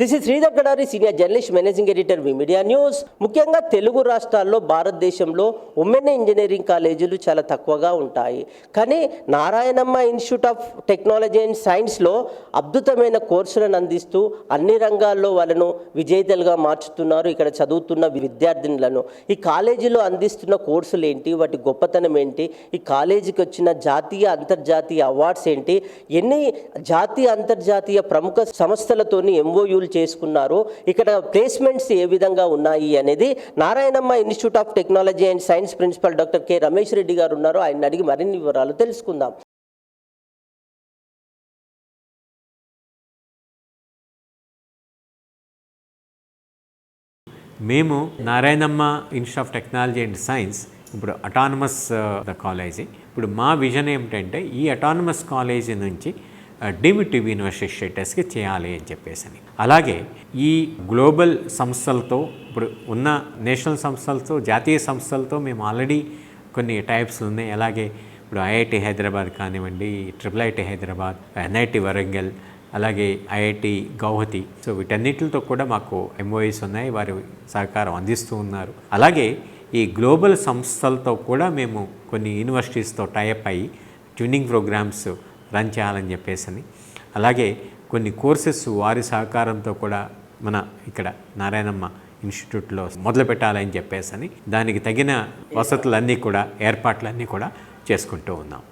This is Sridhar Gadari senior journalist managing editor V media news ముఖ్యంగా తెలుగు రాష్ట్రాల్లో భారతదేశంలో women engineering కాలేజీలు చాలా తక్కువగా ఉంటాయి. కానీ Narayanamma Institute of Technology and సైన్స్లో అద్భుతమైన కోర్సులను అందిస్తూ అన్ని రంగాల్లో వాళ్ళను విజేతలుగా మార్చుతున్నారు. ఇక్కడ చదువుతున్న విద్యార్థినులను. ఈ కాలేజీలో అందిస్తున్న కోర్సులు ఏంటి? వాటి గొప్పతనం ఏంటి? ఈ కాలేజీకి వచ్చిన జాతీయ అంతర్జాతీయ అవార్డ్స్ ఏంటి? ఎన్ని జాతీయ అంతర్జాతీయ ప్రముఖ సంస్థలతోని ఎంఓయూలు చేసుకున్నారు. ఇక్కడ ప్లేస్మెంట్స్ ఏ విధంగా ఉన్నాయి అనేది Narayanamma Institute of Technology and Science principal doctor K Ramesh Reddy garu ఉన్నారు. ఆయన అడిగి మరిన్ని వివరాలు తెలుసుకుందాం. మేము Narayanamma Institute of Technology and Science ఇప్పుడు అటానమస్ ద కాలేజీ ఇప్పుడు మా విజన్ ఏమిటంటే ఈ అటానమస్ కాలేజీ నుంచి డీమ్డ్ టీవీ యూనివర్సిటీ స్టేటస్కి చేయాలి అని చెప్పేసి అని అలాగే ఈ గ్లోబల్ సంస్థలతో ఇప్పుడు ఉన్న నేషనల్ సంస్థలతో జాతీయ సంస్థలతో మేము ఆల్రెడీ కొన్ని టైప్స్ ఉన్నాయి. అలాగే ఇప్పుడు ఐఐటి హైదరాబాద్ కానివ్వండి triple IT Hyderabad NIT Warangal అలాగే ఐఐటి గౌహతి. సో వీటన్నిటితో కూడా మాకు ఎంఓఎస్ ఉన్నాయి. వారి సహకారం అందిస్తూ ఉన్నారు. అలాగే ఈ గ్లోబల్ సంస్థలతో కూడా మేము కొన్ని యూనివర్సిటీస్తో టైప్ అయ్యి ట్యూనింగ్ ప్రోగ్రామ్స్ రన్ చేయాలని చెప్పేసి అలాగే కొన్ని కోర్సెస్ వారి సహకారంతో కూడా మన ఇక్కడ నారాయణమ్మ ఇన్స్టిట్యూట్లో మొదలు పెట్టాలని చెప్పేసి దానికి తగిన వసతులన్నీ కూడా ఏర్పాట్లన్నీ కూడా చేసుకుంటూ ఉన్నాం.